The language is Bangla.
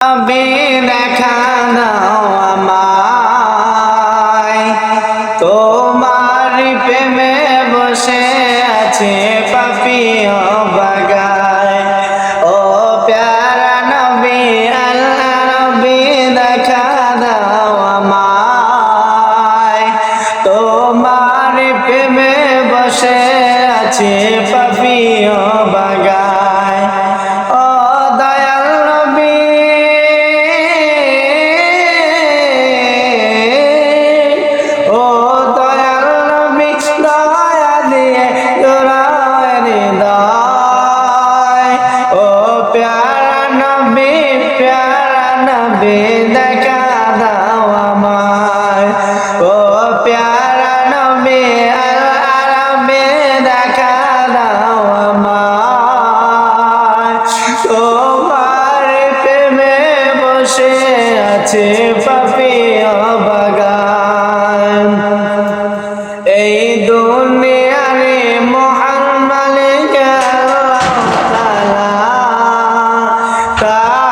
নবী দেখা দাও আমায়। তোমার প্রেমে বসে আছে পাপি বাগায়। ও প্যারা নবী, আল্লাহ নবী, দেখা দাও আমায়। তোমার প্রেমে বসে আছে পাপি বাগায়। প্যারা নবে প্যারা নবে দেখা দাও আমার ও প্যারা নবে আরামে দেখা দাও আমার তোমার প্রেমে বসে আছে পাপি অবাগান এই দুনিয়া สา